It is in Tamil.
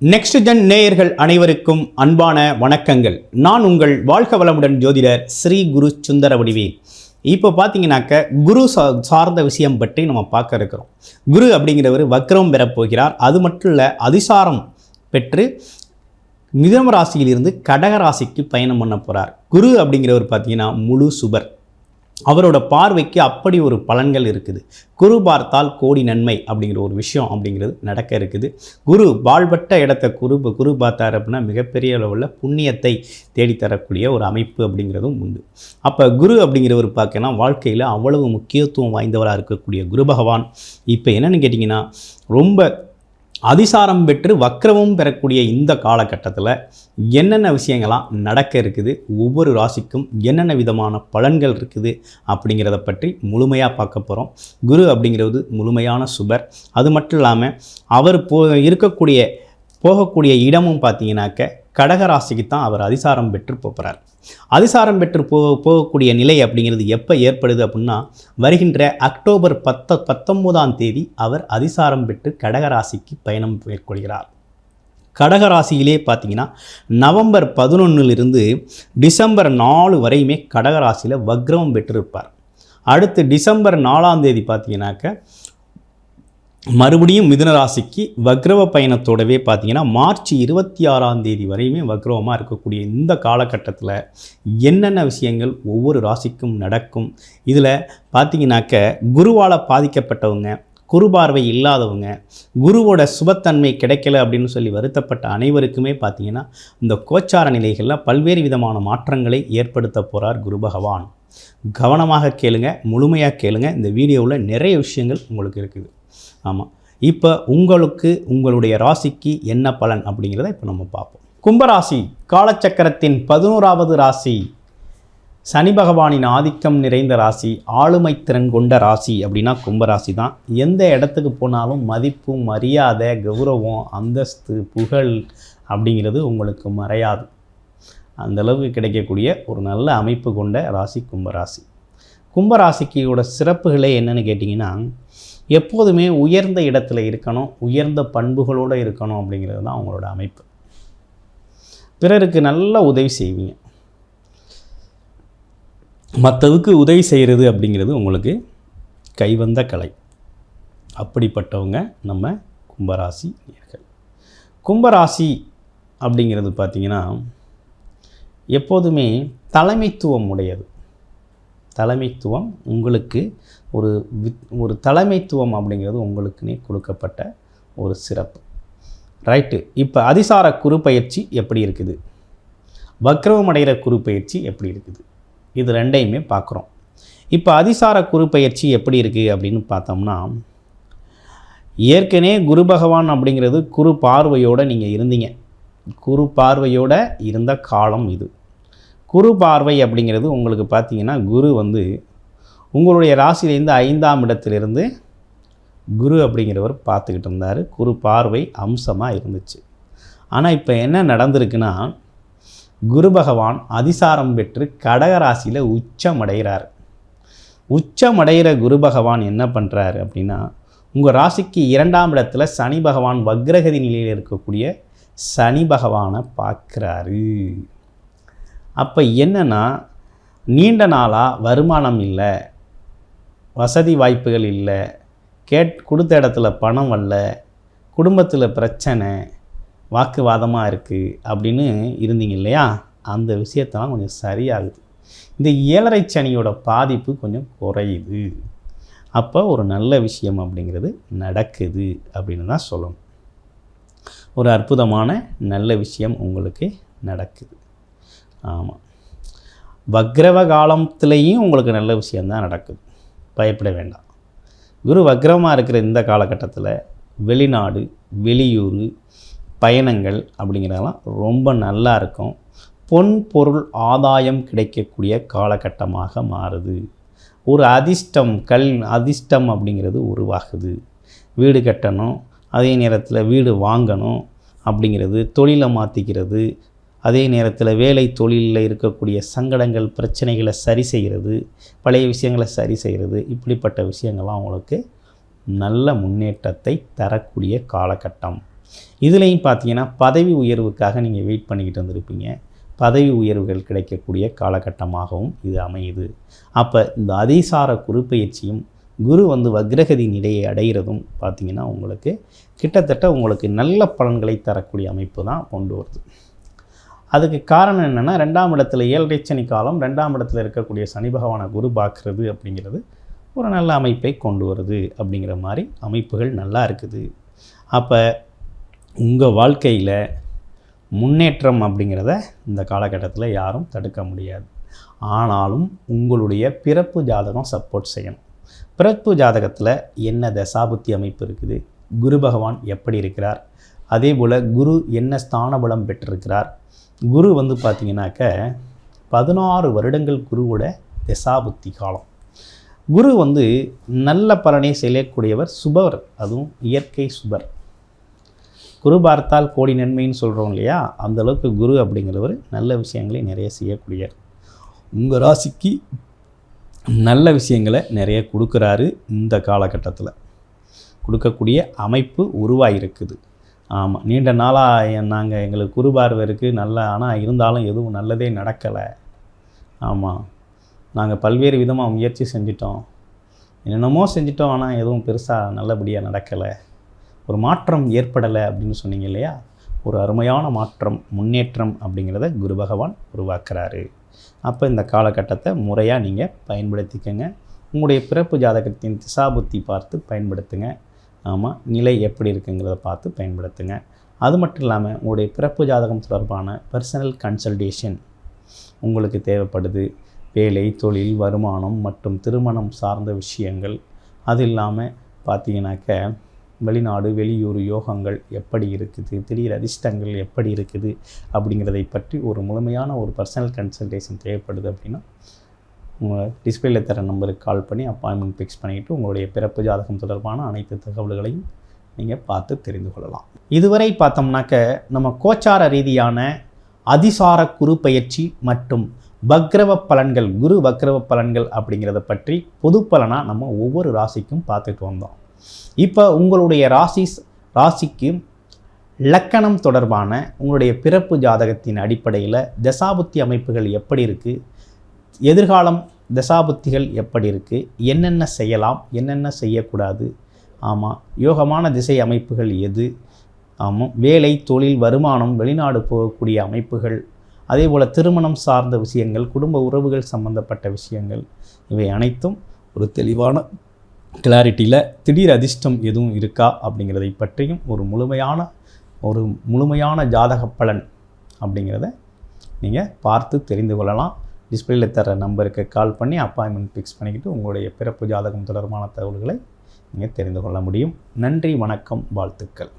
நெக்ஸ்ட் ஜென் நேயர்கள் அனைவருக்கும் அன்பான வணக்கங்கள். நான் உங்கள் வாழ்க வளமுடன் ஜோதிடர் ஸ்ரீ குரு சுந்தர வடிவே இப்போ பார்த்தீங்கன்னாக்க குரு சா சார்ந்த விஷயம் பற்றி நம்ம பார்க்க இருக்கிறோம். குரு அப்படிங்கிறவர் வக்ரம் பெறப்போகிறார் அது மட்டும் இல்லை அதிசாரம் பெற்று மிதம ராசியிலிருந்து கடக ராசிக்கு பயணம் பண்ண போகிறார் குரு அப்படிங்கிறவர் பார்த்தீங்கன்னா முழு சுபர். அவரோட பார்வைக்கு அப்படி ஒரு பலன்கள் இருக்குது. குரு பார்த்தால் கோடி நன்மை அப்படிங்கிற ஒரு விஷயம் அப்படிங்கிறது நடக்க இருக்குது. குரு பால்பட்ட இடத்த குரு குரு பார்த்தார் அப்படின்னா மிகப்பெரிய அளவில் புண்ணியத்தை தேடித்தரக்கூடிய ஒரு அமைப்பு அப்படிங்கிறதும் உண்டு. அப்போ குரு அப்படிங்கிறவர் பார்க்கனா வாழ்க்கையில் அவ்வளவு முக்கியத்துவம் வாய்ந்தவராக இருக்கக்கூடிய குரு பகவான். இப்போ என்னென்னு கேட்டிங்கன்னா ரொம்ப அதிசாரம் பெற்று வக்கரமும் பெறக்கூடிய இந்த காலகட்டத்தில் என்னென்ன விஷயங்கள்லாம் நடக்க இருக்குது ஒவ்வொரு ராசிக்கும் என்னென்ன விதமான பலன்கள் இருக்குது அப்படிங்கிறத பற்றி முழுமையாக பார்க்க போகிறோம் குரு அப்படிங்கிறது முழுமையான சுபர். அது மட்டும் இல்லாமல் அவர் போ இருக்கக்கூடிய போகக்கூடிய இடமும் பார்த்தீங்கன்னாக்க கடகராசிக்கு தான் அவர் அதிசாரம் பெற்று போகிறார். அதிசாரம் பெற்று போ போகக்கூடிய நிலை அப்படிங்கிறது எப்போ ஏற்படுது அப்படின்னா வருகின்ற அக்டோபர் பத்த பத்தொம்போதாம் தேதி அவர் அதிசாரம் பெற்று கடகராசிக்கு பயணம் மேற்கொள்கிறார். கடகராசியிலே பார்த்தீங்கன்னா நவம்பர் பதினொன்றிலிருந்து டிசம்பர் நாலு வரையுமே கடகராசியில் வக்ரமம் பெற்றிருப்பார். அடுத்து டிசம்பர் நாலாம் தேதி பார்த்தீங்கன்னாக்க மறுபடியும் மிதுன ராசிக்கு வக்ரவ பயணத்தோடவே பார்த்தீங்கன்னா மார்ச் இருபத்தி ஆறாம் தேதி வரையுமே வக்ரவமாக இருக்கக்கூடிய இந்த காலகட்டத்தில் என்னென்ன விஷயங்கள் ஒவ்வொரு ராசிக்கும் நடக்கும்? இதில் பார்த்தீங்கன்னாக்க குருவால் பாதிக்கப்பட்டவங்க குரு பார்வை இல்லாதவங்க குருவோட சுபத்தன்மை கிடைக்கல அப்படின்னு சொல்லி வருத்தப்பட்ட அனைவருக்குமே பார்த்தீங்கன்னா இந்த கோச்சார நிலைகளில் பல்வேறு விதமான மாற்றங்களை ஏற்படுத்த போகிறார் குரு பகவான். கவனமாக கேளுங்க முழுமையாக கேளுங்க. இந்த வீடியோவில் நிறைய விஷயங்கள் உங்களுக்கு இருக்குது. ஆமாம் இப்போ உங்களுக்கு உங்களுடைய ராசிக்கு என்ன பலன் அப்படிங்கிறத இப்போ நம்ம பார்ப்போம். கும்பராசி காலச்சக்கரத்தின் பதினோராவது ராசி. சனி பகவானின் ஆதிக்கம் நிறைந்த ராசி ஆளுமை திறன் கொண்ட ராசி அப்படின்னா கும்பராசி தான். எந்த இடத்துக்கு போனாலும் மதிப்பு மரியாதை கௌரவம் அந்தஸ்து புகழ் அப்படிங்கிறது உங்களுக்கு மறையாது. அந்த அளவுக்கு கிடைக்கக்கூடிய ஒரு நல்ல அமைப்பு கொண்ட ராசி கும்பராசி. கும்பராசிக்கியோட சிறப்புகளே என்னன்னு கேட்டிங்கன்னா எப்போதுமே உயர்ந்த இடத்துல இருக்கணும் உயர்ந்த பண்புகளோடு இருக்கணும் அப்படிங்கிறது தான் அவங்களோட அமைப்பு. பிறருக்கு நல்ல உதவி செய்வீங்க. மற்றவுக்கு உதவி செய்கிறது அப்படிங்கிறது உங்களுக்கு கைவந்த கலை. அப்படிப்பட்டவங்க நம்ம கும்பராசி நேர்கள் கும்பராசி அப்படிங்கிறது பார்த்திங்கன்னா எப்போதுமே தலைமைத்துவம் உடையது. தலைமைத்துவம் உங்களுக்கு ஒரு வித் ஒரு தலைமைத்துவம் அப்படிங்கிறது உங்களுக்குனே கொடுக்கப்பட்ட ஒரு சிறப்பு. ரைட்டு இப்போ அதிசார குரு பயிற்சி எப்படி இருக்குது? வக்ரவமடைகிற அடைகிற குரு பயிற்சி எப்படி இருக்குது? இது ரெண்டையுமே பார்க்குறோம். இப்போ அதிசார குரு பயிற்சி எப்படி இருக்குது அப்படின்னு பார்த்தோம்னா ஏற்கனவே குரு பகவான் அப்படிங்கிறது குரு பார்வையோடு நீங்கள் இருந்தீங்க. குரு பார்வையோட இருந்த காலம் இது. குரு பார்வை அப்படிங்கிறது உங்களுக்கு பார்த்தீங்கன்னா குரு வந்து உங்களுடைய ராசியிலேருந்து ஐந்தாம் இடத்திலிருந்து குரு அப்படிங்கிறவர் பார்த்துக்கிட்டு இருந்தார். குரு பார்வை அம்சமாக இருந்துச்சு. ஆனால் இப்போ என்ன நடந்திருக்குன்னா குரு பகவான் அதிசாரம் பெற்று கடக ராசியில் உச்சமடைகிறார் உச்சமடைகிற குரு பகவான் என்ன பண்ணுறாரு அப்படின்னா உங்கள் ராசிக்கு இரண்டாம் இடத்துல சனி பகவான் வக்ரகதி நிலையில் இருக்கக்கூடிய சனி பகவானை பார்க்குறாரு. அப்போ என்னென்னா நீண்ட நாளாக வருமானம் இல்லை வசதி வாய்ப்புகள் இல்லை கேட் கொடுத்த இடத்துல பணம் வரல குடும்பத்தில் பிரச்சனை வாக்குவாதமாக இருக்குது அப்படின்னு இருந்தீங்க இல்லையா? அந்த விஷயத்தெல்லாம் கொஞ்சம் சரியாகுது. இந்த ஏழரை சனியோட பாதிப்பு கொஞ்சம் குறையுது. அப்போ ஒரு நல்ல விஷயம் அப்படிங்கிறது நடக்குது அப்படின்னு தான் சொல்லணும். ஒரு அற்புதமான நல்ல விஷயம் உங்களுக்கு நடக்குது. ஆமாம் வக்ரவ காலத்துலேயும் உங்களுக்கு நல்ல விஷயந்தான் நடக்குது. பயப்பட வேண்டாம். குரு வக்ரமாக இருக்கிற இந்த காலகட்டத்தில் வெளிநாடு வெளியூர் பயணங்கள் அப்படிங்கிறதெல்லாம் ரொம்ப நல்லா இருக்கும். பொன் பொருள் ஆதாயம் கிடைக்கக்கூடிய காலகட்டமாக மாறுது. ஒரு அதிர்ஷ்டம் கல் அதிர்ஷ்டம் அப்படிங்கிறது உருவாகுது. வீடு கட்டணும் அதே நேரத்தில் வீடு வாங்கணும் அப்படிங்கிறது தொழிலை மாற்றிக்கிறது அதே நேரத்தில் வேலை தொழிலில் இருக்கக்கூடிய சங்கடங்கள் பிரச்சனைகளை சரி செய்கிறது பழைய விஷயங்களை சரி செய்கிறது இப்படிப்பட்ட விஷயங்கள்லாம் அவங்களுக்கு நல்ல முன்னேற்றத்தை தரக்கூடிய காலகட்டம். இதுலேயும் பார்த்தீங்கன்னா பதவி உயர்வுக்காக நீங்கள் வெயிட் பண்ணிக்கிட்டு வந்திருப்பீங்க. பதவி உயர்வுகள் கிடைக்கக்கூடிய காலகட்டமாகவும் இது அமையுது. அப்போ இந்த அதிசார குறுப்பெயர்ச்சியும் குரு வந்து வக்ரகதி நிலையை அடைகிறதும் பார்த்திங்கன்னா உங்களுக்கு கிட்டத்தட்ட உங்களுக்கு நல்ல பலன்களை தரக்கூடிய அமைப்பு தான் கொண்டு வருது. அதுக்கு காரணம் என்னென்னா ரெண்டாம் இடத்துல ஏழரை சனி காலம் ரெண்டாம் இடத்துல இருக்கக்கூடிய சனி பகவானை குரு பார்க்குறது அப்படிங்கிறது ஒரு நல்ல அமைப்பை கொண்டு வருது அப்படிங்கிற மாதிரி அமைப்புகள் நல்லா இருக்குது. அப்போ உங்கள் வாழ்க்கையில் முன்னேற்றம் அப்படிங்கிறத இந்த காலகட்டத்தில் யாரும் தடுக்க முடியாது. ஆனாலும் உங்களுடைய பிறப்பு ஜாதகம் சப்போர்ட் செய்யணும். பிறப்பு ஜாதகத்தில் என்ன தசாபுத்தி அமைப்பு இருக்குது? குரு பகவான் எப்படி இருக்கிறார்? அதே போல் குரு என்ன ஸ்தான பலம் பெற்றிருக்கிறார்? குரு வந்து பார்த்திங்கனாக்க பதினாறு வருடங்கள் குருவோட தசாபுத்தி காலம். குரு வந்து நல்ல பலனை செய்யக்கூடியவர் சுபர் அதுவும் இயற்கை சுபர். குரு பார்த்தால் கோடி நன்மைன்னு சொல்கிறோம் இல்லையா? அந்த அளவுக்கு குரு அப்படிங்கிறவர் நல்ல விஷயங்களை நிறைய செய்யக்கூடியார் உங்கள் ராசிக்கு நல்ல விஷயங்களை நிறைய கொடுக்குறாரு இந்த காலகட்டத்தில். கொடுக்கக்கூடிய அமைப்பு உருவாகிருக்குது ஆமாம் நீண்ட நாளாக நாங்கள் எங்களுக்கு குறுபார்வை இருக்குது நல்ல ஆனால் இருந்தாலும் எதுவும் நல்லதே நடக்கலை. ஆமாம் நாங்கள் பல்வேறு விதமாக முயற்சி செஞ்சிட்டோம். என்னென்னமோ செஞ்சிட்டோம் ஆனால் எதுவும் பெருசாக நல்லபடியாக நடக்கலை. ஒரு மாற்றம் ஏற்படலை அப்படின்னு சொன்னீங்க இல்லையா? ஒரு அருமையான மாற்றம் முன்னேற்றம் அப்படிங்கிறத குரு பகவான் உருவாக்குறாரு. அப்போ இந்த காலகட்டத்தை முறையாக நீங்கள் பயன்படுத்திக்கங்க. உங்களுடைய பிறப்பு ஜாதகத்தின் திசாபுத்தி பார்த்து பயன்படுத்துங்க. ஆமாம் நிலை எப்படி இருக்குங்கிறத பார்த்து பயன்படுத்துங்க. அது மட்டும் இல்லாமல் உங்களுடைய பிறப்பு ஜாதகம் தொடர்பான பர்சனல் கன்சல்டேஷன் உங்களுக்கு தேவைப்படுது. வேலை தொழில் வருமானம் மற்றும் திருமணம் சார்ந்த விஷயங்கள். அது இல்லாமல் பார்த்தீங்கன்னாக்க வெளிநாடு வெளியூர் யோகங்கள் எப்படி இருக்குது திடீர் அதிர்ஷ்டங்கள் எப்படி இருக்குது அப்படிங்கிறதை பற்றி ஒரு முழுமையான ஒரு பர்சனல் கன்சல்டேஷன் தேவைப்படுது அப்படின்னா உங்கள் டிஸ்பிளேல தர நம்பருக்கு கால் பண்ணி அப்பாயின்மெண்ட் ஃபிக்ஸ் பண்ணிவிட்டு உங்களுடைய பிறப்பு ஜாதகம் தொடர்பான அனைத்து தகவல்களையும் நீங்கள் பார்த்து தெரிந்து கொள்ளலாம். இதுவரை பார்த்தோம்னாக்க நம்ம கோச்சார ரீதியான அதிசார குரு பயிற்சி மற்றும் வக்ரவ பலன்கள் குரு வக்ரவ பலன்கள் அப்படிங்கிறத பற்றி பொது பலனாக நம்ம ஒவ்வொரு ராசிக்கும் பார்த்துட்டு வந்தோம். இப்போ உங்களுடைய ராசி ராசிக்கு லக்கணம் தொடர்பான உங்களுடைய பிறப்பு ஜாதகத்தின் அடிப்படையில் தசாபுத்தி அமைப்புகள் எப்படி இருக்குது எதிர்காலம் தசாபுத்திகள் எப்படி இருக்குது என்னென்ன செய்யலாம்? என்னென்ன செய்யக்கூடாது? ஆமாம் யோகமான திசை அமைப்புகள் எது? ஆமாம் வேலை தொழில் வருமானம் வெளிநாடு போகக்கூடிய அமைப்புகள் அதே போல் திருமணம் சார்ந்த விஷயங்கள் குடும்ப உறவுகள் சம்பந்தப்பட்ட விஷயங்கள் இவை அனைத்தும் ஒரு தெளிவான கிளாரிட்டியில் திடீர் அதிர்ஷ்டம் எதுவும் இருக்கா அப்படிங்கிறதை பற்றியும் ஒரு முழுமையான ஒரு முழுமையான ஜாதக பலன் அப்படிங்கிறத நீங்கள் பார்த்து தெரிந்து கொள்ளலாம். டிஸ்பிளேல தர நம்பருக்கு கால் பண்ணி அப்பாயின்மெண்ட் ஃபிக்ஸ் பண்ணிக்கிட்டு உங்களுடைய பிறப்பு ஜாதகம் தொடர்பான தகவல்களை நீங்கள் தெரிந்து கொள்ள முடியும். நன்றி வணக்கம் வாழ்த்துக்கள்.